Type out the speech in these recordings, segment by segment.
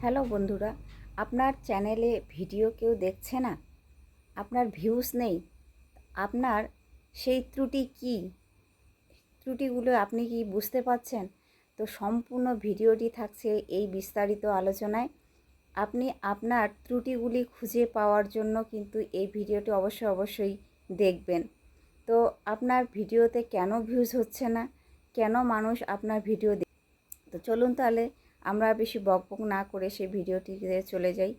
Hello বন্ধুরা, আপনার চ্যানেলে ভিডিও কেউ দেখছে না? আপনার ভিউজ নেই? আপনার সেই ত্রুটি কি? ত্রুটিগুলো আপনি কি বুঝতে পারছেন? তো সম্পূর্ণ ভিডিওটি থাকছে এই বিস্তারিত আলোচনায়। আপনি আপনার ত্রুটিগুলি খুঁজে পাওয়ার জন্য কিন্তু এই ভিডিওটি অবশ্যই অবশ্যই দেখবেন। তো আপনার ভিডিওতে কেন ভিউজ হচ্ছে না? কেন মানুষ আপনার ভিডিও তো চলুন তাহলে আমরা বেশি বকবক না করে সেই ভিডিওটিতে চলে যাই।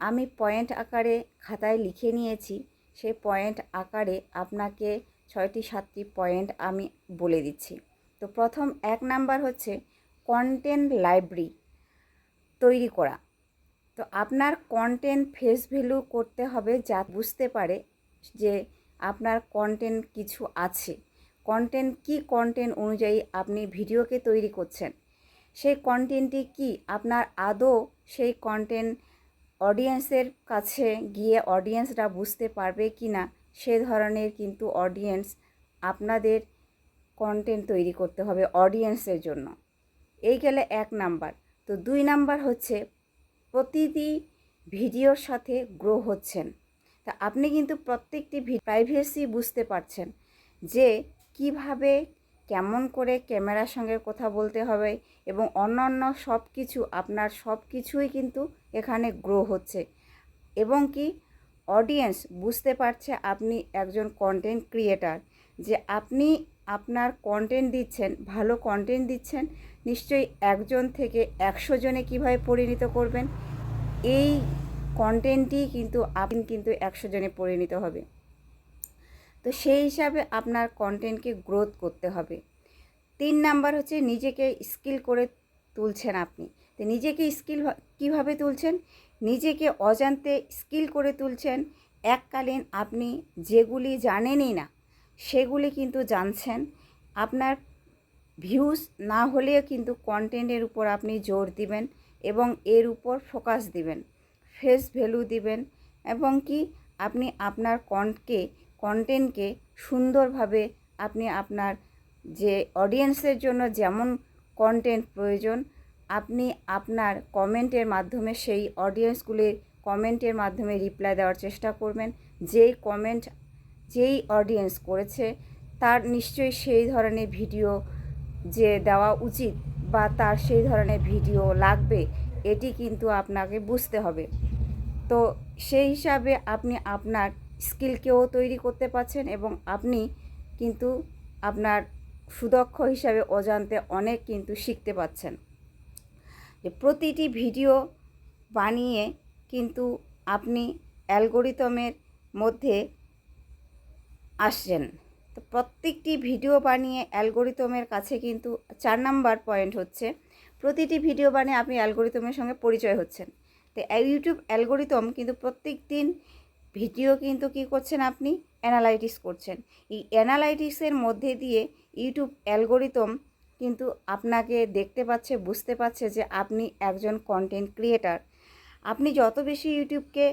আমি পয়েন্ট আকারে খাতায় লিখে নিয়েছি। সেই পয়েন্ট আকারে আপনাকে ছয়টি, সাতটি পয়েন্ট আমি বলে দিচ্ছি। তো প্রথম এক নাম্বার হচ্ছে কন্টেন্ট লাইব্রেরি তৈরি করা। তো আপনার কন্টেন্ট ফেস ভ্যালু করতে হবে যা বুঝতে পারে যে আপনার কন্টেন্ট কিছু আছে। কন্টেন্ট কি কন্টেন্ট অনুযায়ী আপনি ভিডিওকে তৈরি করছেন। সেই কন্টেন্টটি কি? আপনার আদৌ সেই কন্টেন্ট অডিয়েন্সের কাছে গিয়ে অডিয়েন্সরা বুঝতে পারবে কি না? সে ধরনের কিন্তু অডিয়েন্স আপনাদের কন্টেন্ট তৈরি করতে হবে অডিয়েন্সের জন্য। এই গেলে এক নাম্বার। তো দুই নাম্বার হচ্ছে, প্রতিটি ভিডিওর সাথে গ্রো হচ্ছেন। তা আপনি কিন্তু প্রত্যেকটি প্রাইভেসি বুঝতে পারছেন যে কীভাবে কেমন করে ক্যামেরার সঙ্গে কথা বলতে হবে এবং অন্যান্য সব কিছু, আপনার সব কিছুই কিন্তু এখানে গ্রো হচ্ছে। এবং কি অডিয়েন্স বুঝতে পারছে আপনি একজন কন্টেন্ট ক্রিয়েটার যে আপনি আপনার কন্টেন্ট দিচ্ছেন, ভালো কন্টেন্ট দিচ্ছেন, নিশ্চয়ই একজন থেকে একশো জনে কীভাবে পরিণত করবেন, এই কন্টেন্টই কিন্তু আপনি কিন্তু একশো জনে পরিণত হবে। তো সেই হিসাবে আপনার কন্টেন্টকে গ্রোথ করতে হবে। তিন নাম্বার হচ্ছে নিজেকে স্কিল করে তুলছেন আপনি। তো নিজেকে স্কিল কীভাবে তুলছেন? নিজেকে অজান্তে স্কিল করে তুলছেন। এককালীন আপনি যেগুলি জানেনই না, সেগুলি কিন্তু জানছেন। আপনার ভিউজ না হলেও কিন্তু কন্টেন্টের উপর আপনি জোর দিবেন এবং এর উপর ফোকাস দিবেন। ফেস ভ্যালু দিবেন এবং কি? আপনি আপনার কন্টকে কন্টেন্টকে সুন্দরভাবে আপনি আপনার যে অডিয়েন্সের জন্য যেমন কন্টেন্ট প্রয়োজন, আপনি আপনার কমেন্টের মাধ্যমে সেই অডিয়েন্সগুলির কমেন্টের মাধ্যমে রিপ্লাই দেওয়ার চেষ্টা করবেন। যেই কমেন্ট যেই অডিয়েন্স করেছে, তার নিশ্চয়ই সেই ধরনের ভিডিও যে দেওয়া উচিত বা তার সেই ধরনের ভিডিও লাগবে, এটি কিন্তু আপনাকে বুঝতে হবে। তো সেই হিসাবে আপনি আপনার স্কিলকেও তৈরি করতে পারছেন এবং আপনি কিন্তু আপনার সুদক্ষ হিসাবে অজান্তে অনেক কিন্তু শিখতে পাচ্ছেন যে প্রতিটি ভিডিও বানিয়ে কিন্তু আপনি অ্যালগোরিদমের মধ্যে আসছেন। তো প্রত্যেকটি ভিডিও বানিয়ে অ্যালগোরিদমের কাছে কিন্তু চার নাম্বার পয়েন্ট হচ্ছে, প্রতিটি ভিডিও বানিয়ে আপনি অ্যালগোরিদমের সঙ্গে পরিচয় হচ্ছেন। তো ইউটিউব অ্যালগোরিদম কিন্তু প্রত্যেক দিন ভিডিও কিন্তু কি করছেন আপনি? অ্যানালাইটিস করছেন। এই অ্যানালাইটিক্সের মধ্যে দিয়ে ইউটিউব অ্যালগোরিদম কিন্তু আপনাকে দেখতে পাচ্ছে, বুঝতে পারছে যে আপনি একজন কন্টেন্ট ক্রিয়েটার আপনি যত বেশি ইউটিউবকে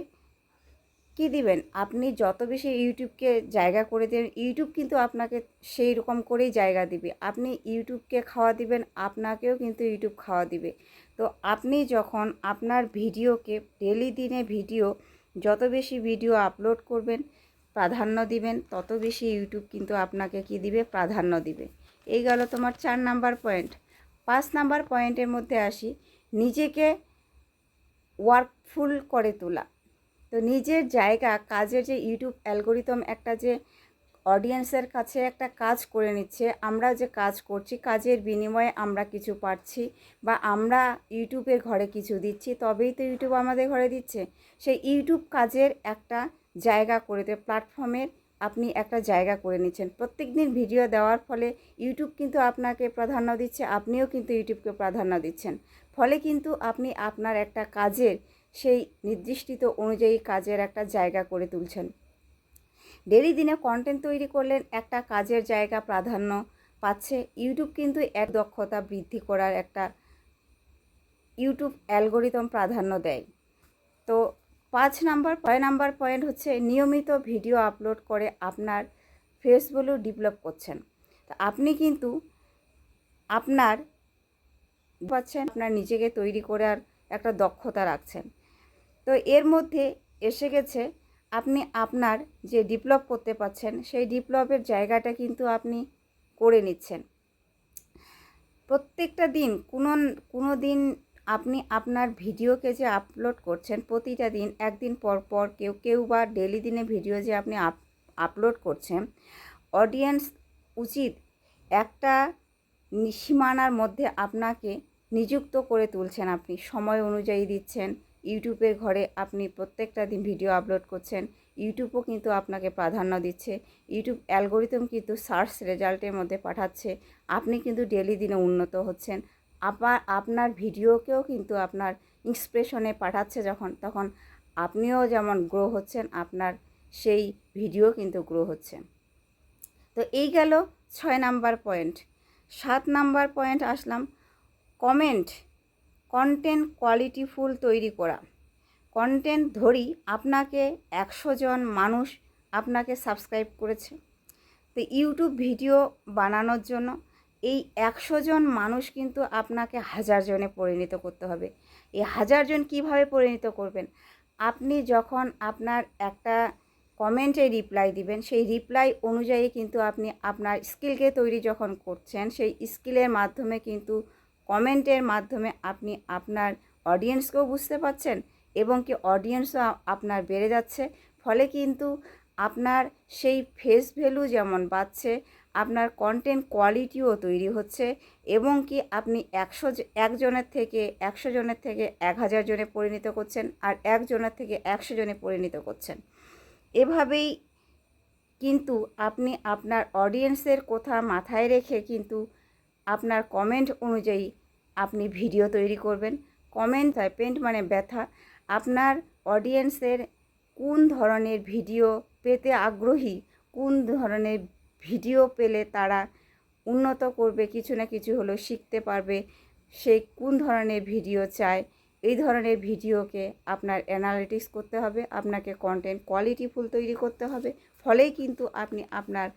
কী দিবেন? আপনি যত বেশি ইউটিউবকে জায়গা করে দেবেন ইউটিউব কিন্তু আপনাকে সেই রকম করেই জায়গা দিবে। আপনি ইউটিউবকে খাওয়া দিবেন, আপনাকেও কিন্তু ইউটিউব খাওয়া দিবে। তো আপনি যখন আপনার ভিডিওকে ডেলি দিনে ভিডিও যত বেশি ভিডিও আপলোড করবেন, প্রাধান্য দিবেন, তত বেশি ইউটিউব কিন্তু আপনাকে কি দিবে? প্রাধান্য দিবে। এই গেল তোমার চার নাম্বার পয়েন্ট। পাঁচ নাম্বার পয়েন্টের মধ্যে আসি, নিজেকে ওয়ার্কফুল করে তোলা। তো নিজের জায়গা, কাজের যে ইউটিউব অ্যালগোরিতম একটা যে অডিয়েন্সের কাছে একটা কাজ করে নিচ্ছে, আমরা যে কাজ করছি, কাজের বিনিময়ে আমরা কিছু পাচ্ছি বা আমরা ইউটিউবের ঘরে কিছু দিচ্ছি, তবেই তো ইউটিউব আমাদের ঘরে দিচ্ছে। সেই ইউটিউব কাজের একটা জায়গা করে দেয় প্ল্যাটফর্মের আপনি একটা জায়গা করে নিচ্ছেন। প্রত্যেক দিন ভিডিও দেওয়ার ফলে ইউটিউব কিন্তু আপনাকে প্রাধান্য দিচ্ছে, আপনিও কিন্তু ইউটিউবকে প্রাধান্য দিচ্ছেন। ফলে কিন্তু আপনি আপনার একটা কাজের সেই নির্দিষ্টিত অনুযায়ী কাজের একটা জায়গা করে তুলছেন। ডেলি দিনে কন্টেন্ট তৈরি করলেন একটা কাজের জায়গা প্রাধান্য পাচ্ছে। ইউটিউব কিন্তু এক দক্ষতা বৃদ্ধি করার একটা ইউটিউব অ্যালগোরিদম প্রাধান্য দেয়। তো পাঁচ নাম্বার ছয় নাম্বার পয়েন্ট হচ্ছে নিয়মিত ভিডিও আপলোড করে আপনার ফেসবুকও ডেভেলপ করছেন। তো আপনি কিন্তু আপনার পাচ্ছেন, আপনার নিজেকে তৈরি করার একটা দক্ষতা রাখছেন। তো এর মধ্যে এসে গেছে আপনি আপনার যে ডেভেলপ করতে পারছেন, সেই ডেভেলপের জায়গাটা কিন্তু আপনি করে নিচ্ছেন। প্রত্যেকটা দিন কোনো কোনো দিন আপনি আপনার ভিডিওকে যে আপলোড করছেন, প্রতিটা দিন, একদিন পর পর কেউ কেউ বা ডেলি দিনে ভিডিও যে আপনি আপ আপলোড করছেন অডিয়েন্স উচিত একটা সীমানার মধ্যে আপনাকে নিযুক্ত করে তুলছেন আপনি, সময় অনুযায়ী দিচ্ছেন ইউটিউবের ঘরে আপনি প্রত্যেকটা দিন ভিডিও আপলোড করছেন, ইউটিউবও কিন্তু আপনাকে প্রাধান্য দিচ্ছে। ইউটিউব অ্যালগোরিদম কিন্তু সার্চ রেজাল্টের মধ্যে পাঠাচ্ছে। আপনি কিন্তু ডেলি দিনে উন্নত হচ্ছেন। আবার আপনার ভিডিওকেও কিন্তু আপনার ইন্সপিরেশনে পাঠাচ্ছে যখন, তখন আপনিও যেমন গ্রো হচ্ছেন, আপনার সেই ভিডিও কিন্তু গ্রো হচ্ছে। তো এই গেল ছয় নাম্বার পয়েন্ট। সাত নাম্বার পয়েন্ট আসলাম, কমেন্ট কন্টেন্ট কোয়ালিটিফুল তৈরি করা। কন্টেন্ট ধরি আপনাকে একশো জন মানুষ আপনাকে সাবস্ক্রাইব করেছে। তো ইউটিউব ভিডিও বানানোর জন্য এই একশো জন মানুষ কিন্তু আপনাকে হাজার জনে পরিণত করতে হবে। এই হাজার জন কীভাবে পরিণত করবেন? আপনি যখন আপনার একটা কমেন্টে রিপ্লাই দিবেন, সেই রিপ্লাই অনুযায়ী কিন্তু আপনি আপনার স্কিলকে তৈরি যখন করছেন, সেই স্কিলের মাধ্যমে কিন্তু কমেন্টের মাধ্যমে আপনি আপনার অডিয়েন্সকেও বুঝতে পারছেন এবং কি অডিয়েন্সও আপনার বেড়ে যাচ্ছে। ফলে কিন্তু আপনার সেই ফেস ভ্যালু যেমন বাড়ছে, আপনার কন্টেন্ট কোয়ালিটিও তৈরি হচ্ছে এবং কি আপনি একশো একজনের থেকে একশো জনের থেকে এক হাজার জনে পরিণত করছেন আর একজনের থেকে একশো জনে পরিণত করছেন। এভাবেই কিন্তু আপনি আপনার অডিয়েন্সের কথা মাথায় রেখে কিন্তু আপনার কমেন্ট অনুযায়ী আপনি ভিডিও তৈরি করবেন। কমেন্ট হয় পেন্ট মানে ব্যথা। আপনার অডিয়েন্সের কোন ধরনের ভিডিও পেতে আগ্রহী, কোন ধরনের ভিডিও পেলে তারা উন্নত করবে, কিছু না কিছু হলেও শিখতে পারবে, সে কোন ধরনের ভিডিও চায়, এই ধরনের ভিডিওকে আপনার অ্যানালিটিক্স করতে হবে, আপনাকে কন্টেন্ট কোয়ালিটিফুল তৈরি করতে হবে। ফলেই কিন্তু আপনি আপনার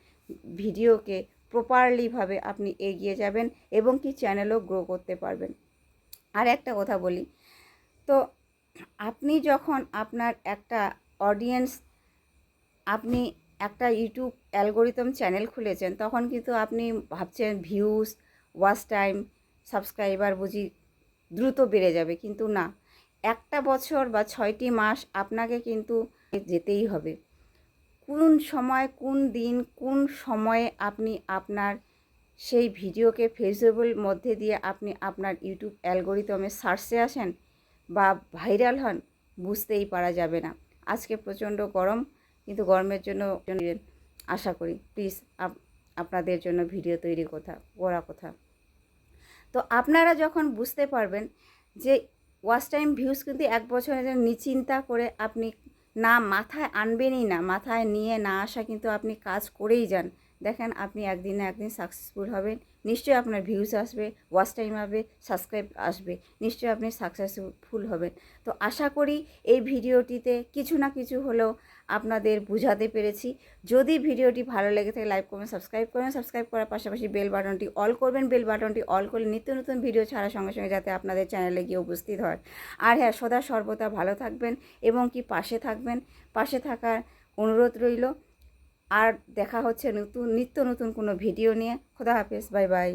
ভিডিওকে প্রপারলিভাবে আপনি এগিয়ে যাবেন এবং কি চ্যানেলও গ্রো করতে পারবেন। আর একটা কথা বলি, তো আপনি যখন আপনার একটা অডিয়েন্স আপনি একটা ইউটিউব অ্যালগোরিদম চ্যানেল খুলেছেন, তখন কিন্তু আপনি ভাবছেন ভিউজ ওয়াচ টাইম সাবস্ক্রাইবার বুঝি দ্রুত বেড়ে যাবে, কিন্তু না। একটা বছর বা ছয়টি মাস আপনাকে কিন্তু যেতেই হবে। কোন সময়, কোন দিন, কোন সময়ে আপনি আপনার সেই ভিডিওকে ফেসবুল মধ্যে দিয়ে আপনি আপনার ইউটিউব অ্যালগোরিদমে সার্চে আসেন বা ভাইরাল হন, বুঝতেই পারা যাবে না। আজকে প্রচণ্ড গরম, কিন্তু গরমের জন্য আশা করি প্লিজ আপনাদের জন্য ভিডিও তৈরি কথা, করা কথা। তো আপনারা যখন বুঝতে পারবেন যে ওয়াচ টাইম ভিউজ কিন্তু এক বছরের নিচিন্তা করে আপনি না মাথায় আনবেনই না মাথায় নিয়ে না আসা কিন্তু আপনি কাজ করেই যান। দেখেন আপনি একদিন না একদিন সাকসেসফুল হবেন। নিশ্চয়ই আপনার ভিউজ আসবে ওয়াচ টাইম হবে সাবস্ক্রাইব আসবে। নিশ্চয়ই আপনি সাকসেসফুল হবেন। তো আশা করি এই ভিডিওটিতে কিছু না কিছু হলেও আপনাদের বুঝাতে পেরেছি। যদি ভিডিওটি ভালো লেগে থাকে লাইক করবেন সাবস্ক্রাইব করবেন সাবস্ক্রাইব করার পাশাপাশি বেল বাটনটি অল করবেন। বেল বাটনটি অল করলে নিত্য নতুন ভিডিও ছাড়ার সঙ্গে সঙ্গে যাতে আপনাদের চ্যানেলে গিয়ে উপস্থিত হয়। আর হ্যাঁ সদা সর্বদা ভালো থাকবেন এবং কি পাশে থাকবেন, পাশে থাকার অনুরোধ রইল। আর দেখা হচ্ছে নতুন নিত্য নতুন কোনো ভিডিও নিয়ে। খোদা হাফেজ বাই বাই।